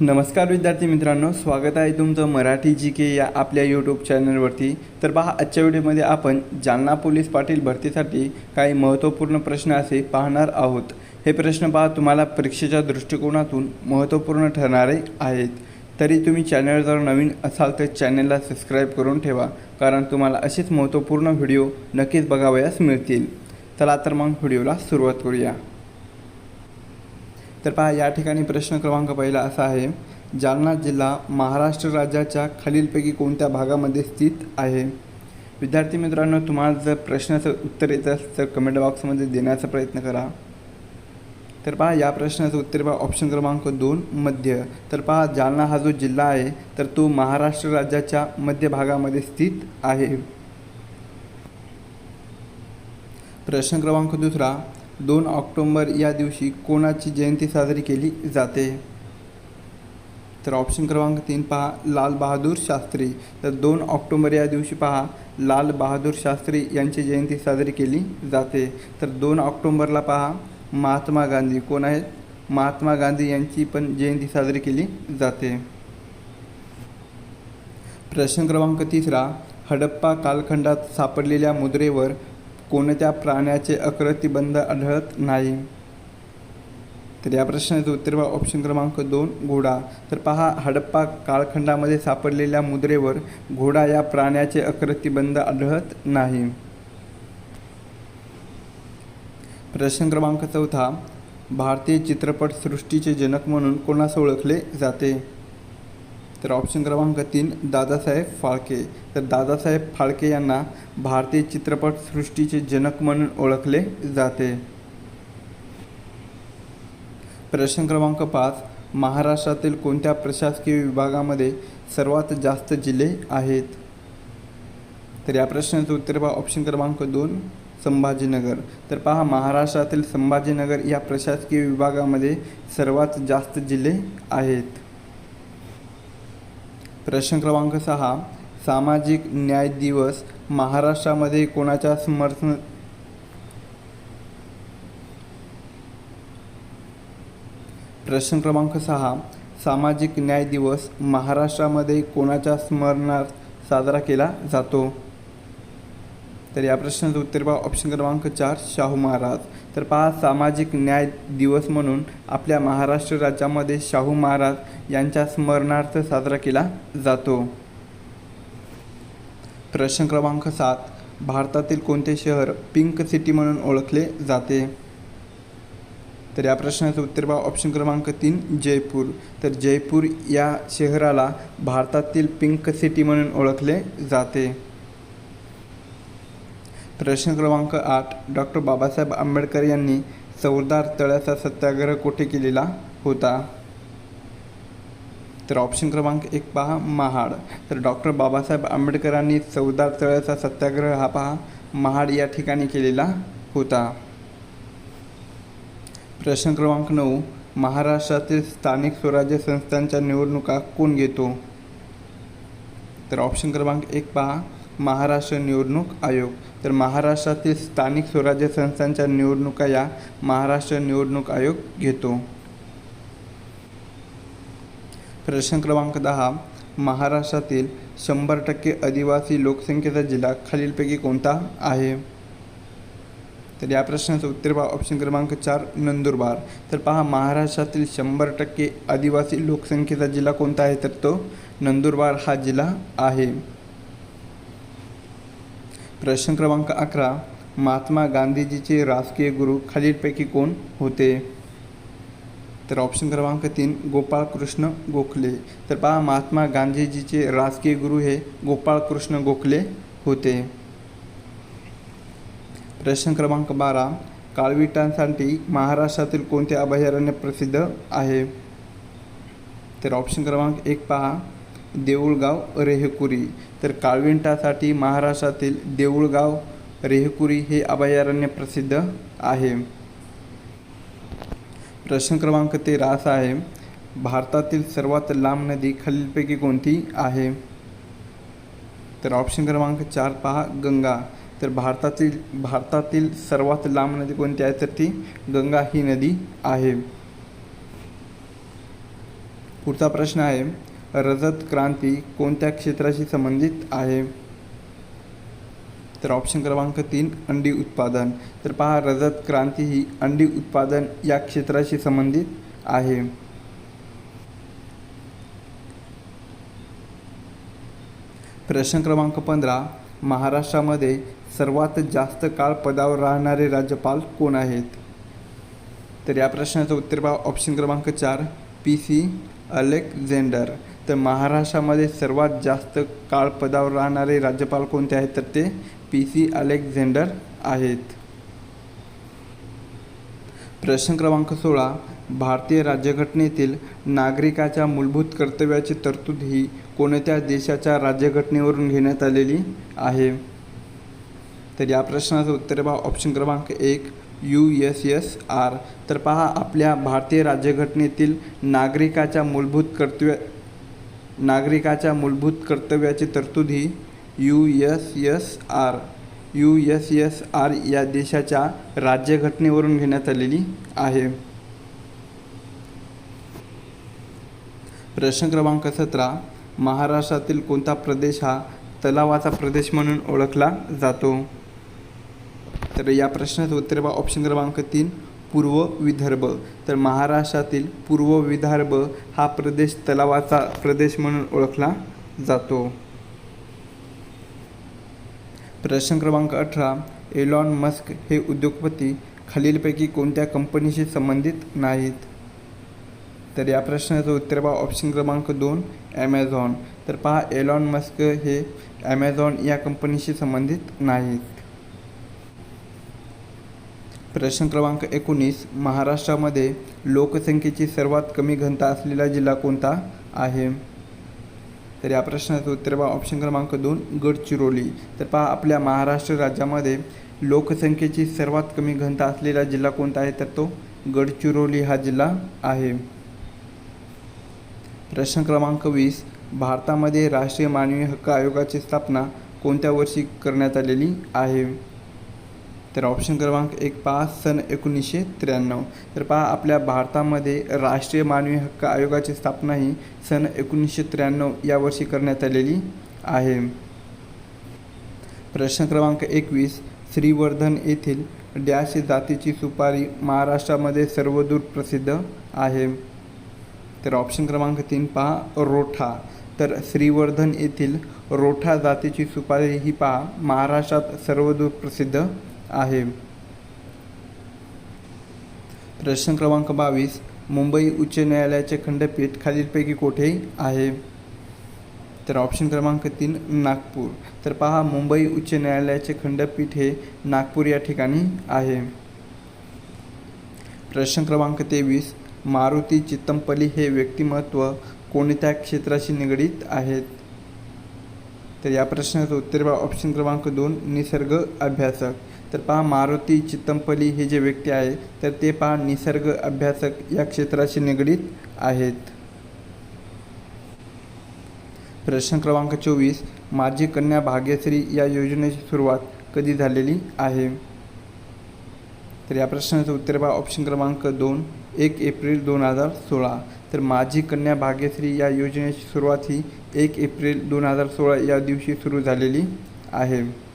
नमस्कार विद्यार्थी मित्रांनो स्वागत आहे तुमचं मराठी जी के या आपल्या यूट्यूब चॅनलवरती तर पहा आजच्या व्हिडिओमध्ये आपण जालना पोलीस पाटील भरतीसाठी काही महत्त्वपूर्ण प्रश्न असे पाहणार आहोत. हे प्रश्न पहा तुम्हाला परीक्षेच्या दृष्टिकोनातून महत्त्वपूर्ण ठरणारे आहेत. तरी तुम्ही चॅनल जर नवीन असाल तर चॅनलला सबस्क्राईब करून ठेवा कारण तुम्हाला असेच महत्त्वपूर्ण व्हिडिओ नक्कीच बघावयास मिळतील. चला तर मग व्हिडिओला सुरुवात करूया. तर पहा या ठिकाणी प्रश्न क्रमांक पहिला असा आहे. जालना जिल्हा महाराष्ट्र राज्याच्या खालीलपैकी कोणत्या भागामध्ये स्थित आहे? विद्यार्थी मित्रांनो तुम्हाला जर प्रश्नाचं उत्तर येत असेल तर कमेंट बॉक्समध्ये देण्याचा प्रयत्न करा. तर पहा या प्रश्नाचं उत्तर पहा ऑप्शन क्रमांक दोन मध्य. तर पहा जालना हा जो जिल्हा आहे तर तो महाराष्ट्र राज्याच्या मध्य भागामध्ये स्थित आहे. प्रश्न क्रमांक दुसरा दोन ऑक्टोंबर या दिवशी कोणाची जयंती साजरी केली जाते? तर ऑप्शन क्रमांक तीन पहा लाल बहादूर शास्त्री. तर दोन ऑक्टोंबर या दिवशी पहा लाल बहादूर शास्त्री यांची जयंती साजरी केली जाते. तर दोन ऑक्टोंबरला पहा महात्मा गांधी. कोण आहेत? महात्मा गांधी यांची पण जयंती साजरी केली जाते. प्रश्न क्रमांक तिसरा हडप्पा कालखंडात सापडलेल्या मुद्रेवर कोणत्या प्राण्याचे अकृतिबंध आढळत नाही? तर या प्रश्नाचं उत्तर बघा ऑप्शन क्रमांक दोन घोडा. तर पहा हडप्पा कालखंडामध्ये सापडलेल्या मुद्रेवर घोडा या प्राण्याचे अकृतिबंध आढळत नाही. प्रश्न क्रमांक चौथा भारतीय चित्रपटसृष्टीचे जनक म्हणून कोणास ओळखले जाते? तर ऑप्शन क्रमांक तीन दादासाहेब फाळके. तर दादासाहेब फाळके यांना भारतीय चित्रपटसृष्टीचे जनक म्हणून ओळखले जाते. प्रश्न क्रमांक पाच महाराष्ट्रातील कोणत्या प्रशासकीय विभागामध्ये सर्वात जास्त जिल्हे आहेत? तर या प्रश्नाचं उत्तर पहा ऑप्शन क्रमांक दोन संभाजीनगर. तर पहा महाराष्ट्रातील संभाजीनगर या प्रशासकीय विभागामध्ये सर्वात जास्त जिल्हे आहेत. प्रश्न क्रमांक सहा सामाजिक न्याय दिवस महाराष्ट्रामध्ये कोणाच्या समर्थन प्रश्न क्रमांक सहा सामाजिक न्याय दिवस महाराष्ट्रामध्ये कोणाच्या स्मरणार्थ साजरा केला जातो? तर या प्रश्नाचं उत्तर पहा ऑप्शन क्रमांक चार शाहू महाराज. तर पहा सामाजिक न्याय दिवस म्हणून आपल्या महाराष्ट्र राज्यामध्ये शाहू महाराज यांच्या स्मरणार्थ साजरा केला जातो. प्रश्न क्रमांक सात भारतातील कोणते शहर पिंक सिटी म्हणून ओळखले जाते? तर या प्रश्नाचं उत्तर पहा ऑप्शन क्रमांक तीन जयपूर. तर जयपूर या शहराला भारतातील पिंक सिटी म्हणून ओळखले जाते. प्रश्न क्रमांक आठ डॉक्टर बाबासाहेब आंबेडकर यांनी चौदार तळ्याचा सत्याग्रह कोठे केलेला होता? तर ऑप्शन क्रमांक एक पहा महाड. तर डॉक्टर बाबासाहेब आंबेडकरांनी चौदार तळ्याचा सत्याग्रह हा पहा महाड या ठिकाणी केलेला होता. प्रश्न क्रमांक नऊ महाराष्ट्रातील स्थानिक स्वराज्य संस्थांच्या निवडणुका कोण घेतो? तर ऑप्शन क्रमांक एक पहा महाराष्ट्र निवडणूक आयोग. तर महाराष्ट्रातील स्थानिक स्वराज्य संस्थांच्या निवडणुका या महाराष्ट्र निवडणूक आयोग घेतो. प्रश्न क्रमांक दहा. महाराष्ट्रातील शंभर टक्के आदिवासी लोकसंख्येचा जिल्हा खालीलपैकी कोणता आहे? तर या प्रश्नाचं उत्तर पहा. ऑप्शन क्रमांक चार नंदुरबार. तर पहा महाराष्ट्रातील शंभर टक्के आदिवासी लोकसंख्येचा जिल्हा कोणता आहे? तर तो नंदुरबार हा जिल्हा आहे. प्रश्न क्रमांक अकरा महात्मा गांधीजीचे राजकीय गुरु खालीलपैकी कोण होते? तर ऑप्शन क्रमांक तीन गोपाळकृष्ण गोखले. तर पहा महात्मा गांधीजीचे राजकीय गुरु हे गोपाळकृष्ण गोखले होते. प्रश्न क्रमांक बारा काळविटांसाठी महाराष्ट्रातील कोणते अभयारण्य प्रसिद्ध आहे? तर ऑप्शन क्रमांक एक पहा देऊळगाव रेहकुरी. तर काळविंटासाठी महाराष्ट्रातील देऊळगाव रेहकुरी हे अभयारण्य प्रसिद्ध आहे. प्रश्न क्रमांक तेरा असा आहे भारतातील सर्वात लांब नदी खालीलपैकी कोणती आहे? तर ऑप्शन क्रमांक चार पहा गंगा. तर भारतातील भारतातील सर्वात लांब नदी कोणती आहे? तर ती गंगा ही नदी आहे. पुढचा प्रश्न आहे रजत क्रांती कोणत्या क्षेत्राशी संबंधित आहे? तर ऑप्शन क्रमांक तीन अंडी उत्पादन. तर पहा रजत क्रांती ही अंडी उत्पादन या क्षेत्राशी संबंधित आहे. प्रश्न क्रमांक पंधरा महाराष्ट्रामध्ये सर्वात जास्त काळ पदावर राहणारे राज्यपाल कोण आहेत? तर या प्रश्नाचं उत्तर पहा ऑप्शन क्रमांक चार पी सी अलेक्झेंडर. तर महाराष्ट्रामध्ये सर्वात जास्त काळ पदावर राहणारे राज्यपाल कोणते आहेत? तर ते पी सी अलेक्झेंडर आहेत. प्रश्न क्रमांक सोळा. भारतीय राज्यघटनेतील नागरिकाच्या मूलभूत कर्तव्याची तरतूद ही कोणत्या देशाच्या राज्यघटनेवरून घेण्यात आलेली आहे? तर या प्रश्नाचं उत्तर पहा. ऑप्शन क्रमांक एक यू एस एस आर. तर पहा आपल्या भारतीय राज्यघटनेतील नागरिकाच्या मूलभूत कर्तव्य नागरिकाच्या मूलभूत कर्तव्याची तरतूद ही U S S R. U S S R या देशाच्या राज्यघटनेवरून घेण्यात आलेली आहे. प्रश्न क्रमांक सतरा. महाराष्ट्रातील कोणता प्रदेश हा तलावाचा प्रदेश म्हणून ओळखला जातो? तर या प्रश्नाचं उत्तर बा ऑप्शन क्रमांक तीन. पूर्व विदर्भ. तर महाराष्ट्रातील पूर्व विदर्भ हा प्रदेश तलावाचा प्रदेश म्हणून ओळखला जातो. प्रश्न क्रमांक अठरा एलॉन मस्क हे उद्योगपती खालीलपैकी कोणत्या कंपनीशी संबंधित नाहीत? तर या प्रश्नाचं उत्तर पहा ऑप्शन क्रमांक दोन ॲमेझॉन तर पहा एलॉन मस्क हे ॲमेझॉन या कंपनीशी संबंधित नाहीत. प्रश्न क्रमांक एकोणीस महाराष्ट्रामध्ये लोकसंख्येची सर्वात कमी घनता असलेला जिल्हा कोणता आहे? तर या प्रश्नाचं उत्तर बा ऑप्शन क्रमांक दोन गडचिरोली. तर पहा आपल्या महाराष्ट्र राज्यामध्ये लोकसंख्येची सर्वात कमी घनता असलेला जिल्हा कोणता आहे? तर तो गडचिरोली हा जिल्हा आहे. प्रश्न क्रमांक वीस भारतामध्ये राष्ट्रीय मानवी हक्क आयोगाची स्थापना कोणत्या वर्षी करण्यात आलेली आहे? तर ऑप्शन क्रमांक एक पहा सन एकोणीसशे त्र्याण्णव. तर पहा आपल्या भारतामध्ये राष्ट्रीय मानवी हक्क आयोगाची स्थापना ही सन एकोणीसशे त्र्याण्णव या वर्षी करण्यात आलेली आहे. प्रश्न क्रमांक एकवीस श्रीवर्धन येथील डॅश जातीची सुपारी महाराष्ट्रामध्ये सर्वदूर प्रसिद्ध आहे. तर ऑप्शन क्रमांक तीन पहा रोठा. तर श्रीवर्धन येथील रोठा जातीची सुपारी ही पहा महाराष्ट्रात सर्वदूर प्रसिद्ध आहे. प्रश्न क्रमांक बावीस मुंबई उच्च न्यायालयाचे खंडपीठ खालीलपैकी कोठे आहे? तर ऑप्शन क्रमांक तीन नागपूर. तर पहा मुंबई उच्च न्यायालयाचे खंडपीठ हे नागपूर या ठिकाणी आहे. प्रश्न क्रमांक तेवीस मारुती चित्तमपल्ली हे व्यक्तिमत्व कोणत्या क्षेत्राशी निगडीत आहेत? तर या प्रश्नाचं उत्तर बा ऑप्शन क्रमांक दोन निसर्ग अभ्यासक. तर पहा मारुती चित्तंपली हे जे व्यक्ती आहे तर ते पहा निसर्ग अभ्यासक या क्षेत्राशी निगडीत आहेत. प्रश्न क्रमांक चोवीस माझी कन्या भाग्यश्री या योजनेची सुरुवात कधी झालेली आहे? तर या प्रश्नाचं उत्तर पहा ऑप्शन क्रमांक दोन एक एप्रिल दोन हजार सोळा. तर माझी कन्या भाग्यश्री या योजनेची सुरुवात ही एक एप्रिल दोन हजार सोळा या दिवशी सुरू झालेली आहे.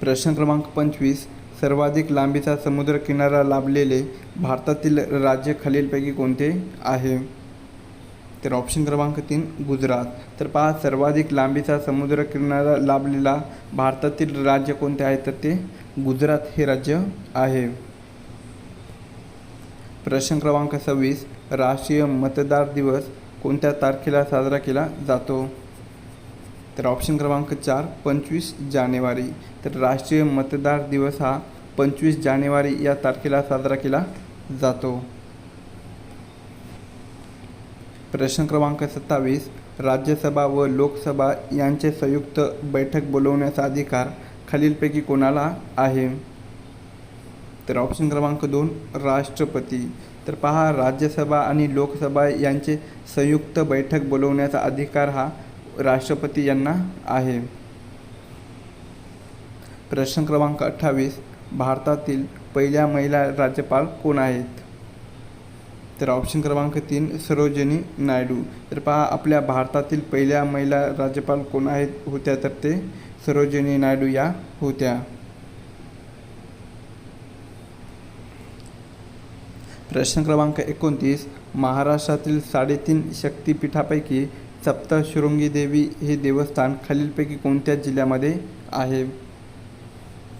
प्रश्न क्रमांक पंचवीस सर्वाधिक लांबीचा समुद्रकिनारा लाभलेले भारतातील राज्य खालीलपैकी कोणते आहे? तर ऑप्शन क्रमांक तीन गुजरात. तर पहा सर्वाधिक लांबीचा समुद्रकिनारा लाभलेला भारतातील राज्य कोणते आहे? तर ते गुजरात हे राज्य आहे. प्रश्न क्रमांक सव्वीस राष्ट्रीय मतदार दिवस कोणत्या तारखेला साजरा केला जातो? तर ऑप्शन क्रमांक चार पंचवीस जानेवारी. तर राष्ट्रीय मतदार दिवस हा पंचवीस जानेवारी या तारखेला साजरा केला जातो. प्रश्न क्रमांक सत्तावीस राज्यसभा व लोकसभा यांचे संयुक्त बैठक बोलवण्याचा अधिकार खालीलपैकी कोणाला आहे? तर ऑप्शन क्रमांक दोन राष्ट्रपती. तर पहा राज्यसभा आणि लोकसभा यांचे संयुक्त बैठक बोलवण्याचा अधिकार हा राष्ट्रपती यांना आहे. प्रश्न क्रमांक अठ्ठावीस. भारतातील पहिल्या महिला राज्यपाल कोण आहेत? तर ऑप्शन क्रमांक तीन सरोजिनी नायडू. तर पहा आपल्या भारतातील पहिल्या महिला राज्यपाल कोण आहेत होत्या? तर ते सरोजिनी नायडू या होत्या. प्रश्न क्रमांक एकोणतीस. महाराष्ट्रातील साडेतीन शक्तिपीठापैकी सप्तशृंगी देवी हे देवस्थान खालीलपैकी कोणत्या जिल्ह्यामध्ये आहे?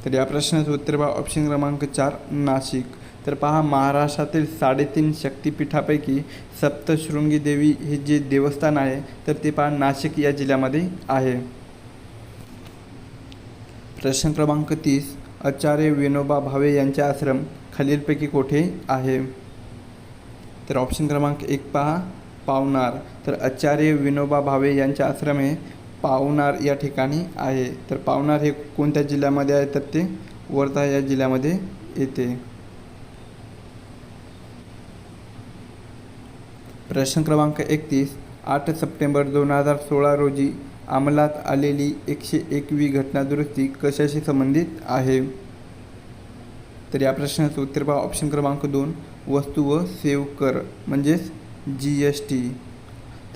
तर या प्रश्नाचं उत्तर पहा. ऑप्शन क्रमांक चार नाशिक. तर पहा महाराष्ट्रातील साडेतीन शक्तिपीठापैकी सप्तशृंगी देवी हे जे देवस्थान आहे तर ते पहा नाशिक या जिल्ह्यामध्ये आहे. प्रश्न क्रमांक तीस आचार्य विनोबा भावे यांचे आश्रम खालीलपैकी कोठे आहे? तर ऑप्शन क्रमांक एक पहा. पावनार तर आचार्य विनोबा भावे यांचे आश्रम हे पावनार या ठिकाणी आहे. तर पावनार हे कोणत्या जिल्ह्यामध्ये आहे? तर ते वर्धा या जिल्ह्यामध्ये येते. प्रश्न क्रमांक एकतीस. आठ सप्टेंबर दोन हजार सोळा रोजी अंमलात आलेली एकशे एकवी घटना दुरुस्ती कशाशी संबंधित आहे? तर या प्रश्नाचं उत्तर पहा. ऑप्शन क्रमांक दोन. वस्तू व सेव कर. म्हणजेच जी एस टी.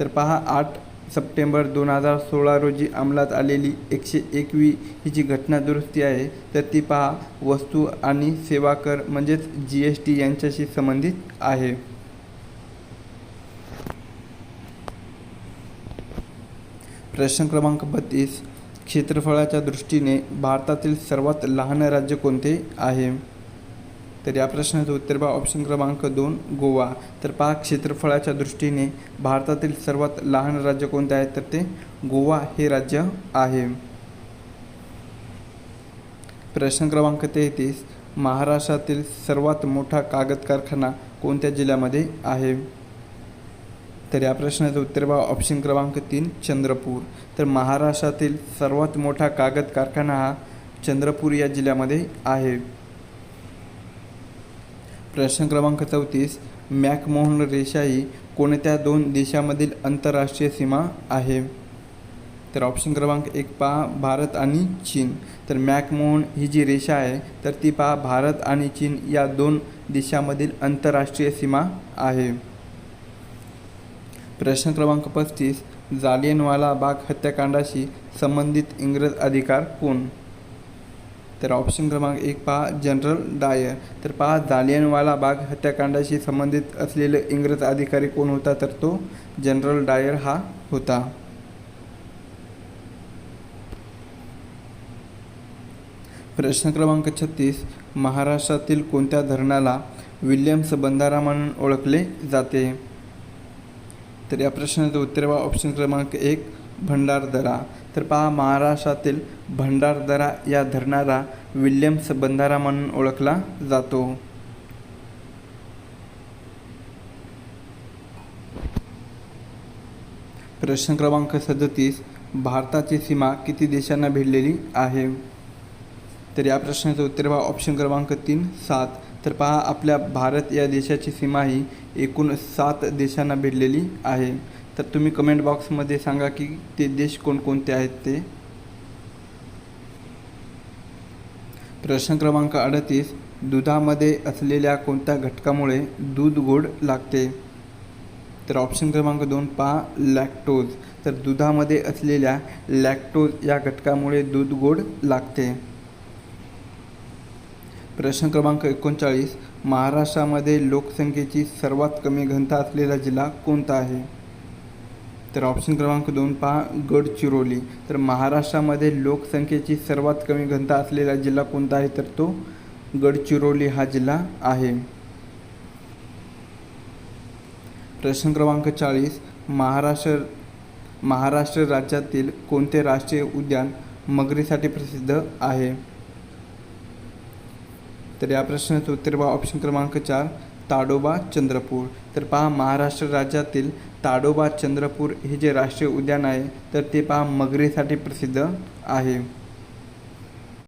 तर पहा आठ सप्टेंबर दोन हजार सोळा रोजी अंमलात आलेली एकशे एकवी ही जी घटना दुरुस्ती आहे तर ती पहा वस्तू आणि सेवा कर म्हणजेच जी एस टी यांच्याशी संबंधित आहे. प्रश्न क्रमांक बत्तीस. क्षेत्रफळाच्या दृष्टीने भारतातील सर्वात लहान राज्य कोणते आहे? तर या प्रश्नाचं उत्तर बा ऑप्शन क्रमांक दोन गोवा. तर पाक क्षेत्रफळाच्या दृष्टीने भारतातील सर्वात लहान राज्य कोणते आहे? तर ते गोवा हे राज्य आहे. प्रश्न क्रमांक तेहतीस महाराष्ट्रातील सर्वात मोठा कागद कारखाना कोणत्या जिल्ह्यामध्ये आहे? तर या प्रश्नाचं उत्तर बा ऑप्शन क्रमांक तीन चंद्रपूर. तर महाराष्ट्रातील सर्वात मोठा कागद कारखाना हा चंद्रपूर या जिल्ह्यामध्ये आहे. प्रश्न क्रमांक चौतीस मॅकमोहन रेषा ही कोणत्या दोन देशामधील आंतरराष्ट्रीय सीमा आहे? तर ऑप्शन क्रमांक एक पहा भारत आणि चीन. तर मॅकमोहन ही जी रेषा आहे तर ती पहा भारत आणि चीन या दोन देशामधील आंतरराष्ट्रीय सीमा आहे. प्रश्न क्रमांक पस्तीस जालियनवाला बाग हत्याकांडाशी संबंधित इंग्रज अधिकार कोण? तर ऑप्शन क्रमांक एक पहा जनरल डायर. तर पहा जालियनवाला बाग हत्याकांडाशी संबंधित असलेले इंग्रज अधिकारी कोण होता? तर तो जनरल डायर हा होता. प्रश्न क्रमांक छत्तीस. महाराष्ट्रातील कोणत्या धरणाला विल्यम्स बंधारा म्हणून ओळखले जाते? तर या प्रश्नाचं उत्तर वा ऑप्शन क्रमांक एक. भंडारदरा. तर पहा महाराष्ट्रातील भंडारदरा या धरणाला विल्यम्स बंधारा म्हणून ओळखला जातो. प्रश्न क्रमांक सदतीस. भारताची सीमा किती देशांना भिडलेली आहे? तर या प्रश्नाचं उत्तर पहा ऑप्शन क्रमांक तीन सात. तर पहा आपल्या भारत या देशाची सीमा ही एकूण सात देशांना भिडलेली आहे. तर तुम्ही कमेंट बॉक्समध्ये सांगा की ते देश कोणकोणते आहेत ते. प्रश्न क्रमांक अडतीस दुधामध्ये असलेल्या कोणत्या घटकामुळे दूध गोड लागते? तर ऑप्शन क्रमांक दोन पहा लॅक्टोज तर दुधामध्ये असलेल्या लॅक्टोज या घटकामुळे दूध गोड लागते. प्रश्न क्रमांक एकोणचाळीस महाराष्ट्रामध्ये लोकसंख्येची सर्वात कमी घनता असलेला जिल्हा कोणता आहे? तर ऑप्शन क्रमांक दोन पहा गडचिरोली. तर महाराष्ट्रामध्ये लोकसंख्येची सर्वात कमी घनता असलेला जिल्हा कोणता आहे? तर तो गडचिरोली हा जिल्हा आहे. प्रश्न क्रमांक चाळीस. महाराष्ट्र महाराष्ट्र राज्यातील कोणते राष्ट्रीय उद्यान मगरीसाठी प्रसिद्ध आहे? तर या प्रश्नाचं उत्तर बा ऑप्शन क्रमांक चार. ताडोबा चंद्रपूर. तर पहा महाराष्ट्र राज्यातील ताडोबा चंद्रपूर हे जे राष्ट्रीय उद्यान आहे तर ते पहा मगरीसाठी प्रसिद्ध आहे.